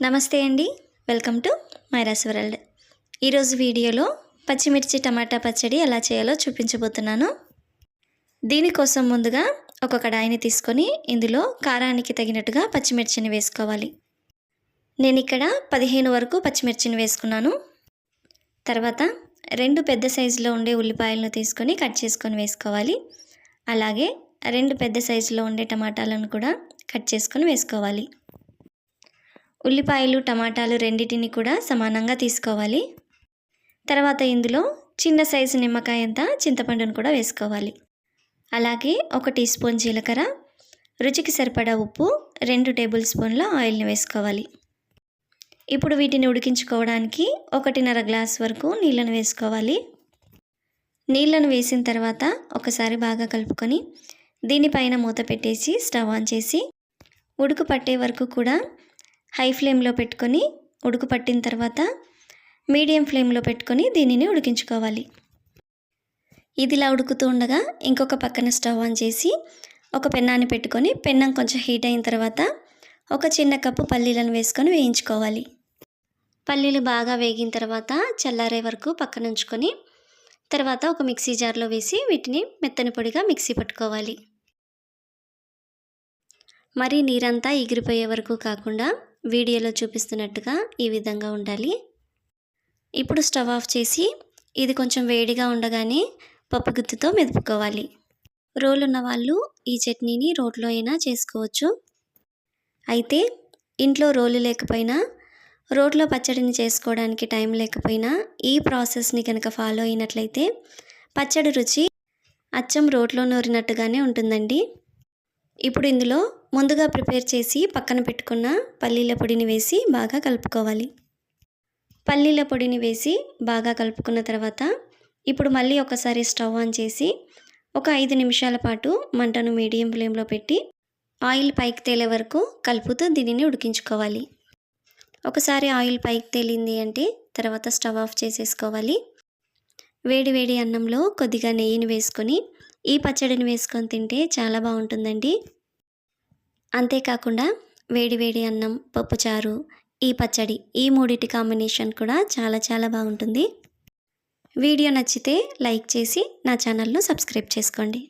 నమస్తే అండి. Welcome to Myra's world. ఈరోజు వీడియోలో పచ్చిమిర్చి టమాటా పచ్చడి ఎలా చేయాలో చూపించబోతున్నాను. దీనికోసం ముందుగా ఒక కడాయిని తీసుకొని ఇందులో కారానికి తగినట్టుగా పచ్చిమిర్చిని వేసుకోవాలి. నేను ఇక్కడ పదిహేను వరకు పచ్చిమిర్చిని వేసుకున్నాను. తర్వాత రెండు పెద్ద సైజులో ఉండే ఉల్లిపాయలను తీసుకొని కట్ చేసుకొని వేసుకోవాలి. అలాగే రెండు పెద్ద సైజులో ఉండే టమాటాలను కూడా కట్ చేసుకొని వేసుకోవాలి. ఉల్లిపాయలు టమాటాలు రెండింటిని కూడా సమానంగా తీసుకోవాలి. తర్వాత ఇందులో చిన్న సైజు నిమ్మకాయ అంత చింతపండును కూడా వేసుకోవాలి. అలాగే ఒక టీ స్పూన్ జీలకర్ర రుచికి సరిపడా ఉప్పు రెండు టేబుల్ స్పూన్ల ఆయిల్ని వేసుకోవాలి. ఇప్పుడు వీటిని ఉడికించుకోవడానికి ఒకటిన్నర గ్లాస్ వరకు నీళ్ళను వేసుకోవాలి. నీళ్ళను వేసిన తర్వాత ఒకసారి బాగా కలుపుకొని దీనిపైన మూత పెట్టేసి స్టవ్ ఆన్ చేసి ఉడుకు పట్టే వరకు కూడా హై ఫ్లేమ్లో పెట్టుకొని ఉడుకు పట్టిన తర్వాత మీడియం ఫ్లేమ్లో పెట్టుకొని దీనిని ఉడికించుకోవాలి. ఇదిలా ఉడుకుతూ ఉండగా ఇంకొక పక్కన స్టవ్ ఆన్ చేసి ఒక పెన్నాన్ని పెట్టుకొని పెన్నం కొంచెం హీట్ అయిన తర్వాత ఒక చిన్న కప్పు పల్లీలను వేసుకొని వేయించుకోవాలి. పల్లీలు బాగా వేగిన తర్వాత చల్లారే వరకు పక్కన ఉంచుకొని తర్వాత ఒక మిక్సీ జార్లో వేసి వీటిని మెత్తని పొడిగా మిక్సీ పట్టుకోవాలి. మరి నీరంతా ఎగిరిపోయే వరకు కాకుండా వీడియోలో చూపిస్తున్నట్టుగా ఈ విధంగా ఉండాలి. ఇప్పుడు స్టవ్ ఆఫ్ చేసి ఇది కొంచెం వేడిగా ఉండగానే పప్పు గుత్తితో మెదుపుకోవాలి. రోలు ఉన్న వాళ్ళు ఈ చట్నీని రోట్లో అయినా చేసుకోవచ్చు. అయితే ఇంట్లో రోలు లేకపోయినా రోట్లో పచ్చడిని చేసుకోవడానికి టైం లేకపోయినా ఈ ప్రాసెస్ని కనుక ఫాలో అయినట్లయితే పచ్చడి రుచి అచ్చం రోట్లో నూరినట్టుగానే ఉంటుందండి. ఇప్పుడు ఇందులో ముందుగా ప్రిపేర్ చేసి పక్కన పెట్టుకున్న పల్లీల పొడిని వేసి బాగా కలుపుకోవాలి. పల్లీల పొడిని వేసి బాగా కలుపుకున్న తర్వాత ఇప్పుడు మళ్ళీ ఒకసారి స్టవ్ ఆన్ చేసి ఒక ఐదు నిమిషాల పాటు మంటను మీడియం ఫ్లేమ్లో పెట్టి ఆయిల్ పైకి తేలే వరకు కలుపుతూ దీనిని ఉడికించుకోవాలి. ఒకసారి ఆయిల్ పైకి తేలింది అంటే తర్వాత స్టవ్ ఆఫ్ చేసేసుకోవాలి. వేడి వేడి అన్నంలో కొద్దిగా నెయ్యిని వేసుకొని ఈ పచ్చడిని వేసుకొని తింటే చాలా బాగుంటుందండి. అంతేకాకుండా వేడి వేడి అన్నం పప్పుచారు ఈ పచ్చడి ఈ మూడిటి కాంబినేషన్ కూడా చాలా చాలా బాగుంటుంది. వీడియో నచ్చితే లైక్ చేసి నా ఛానల్ను సబ్స్క్రైబ్ చేసుకోండి.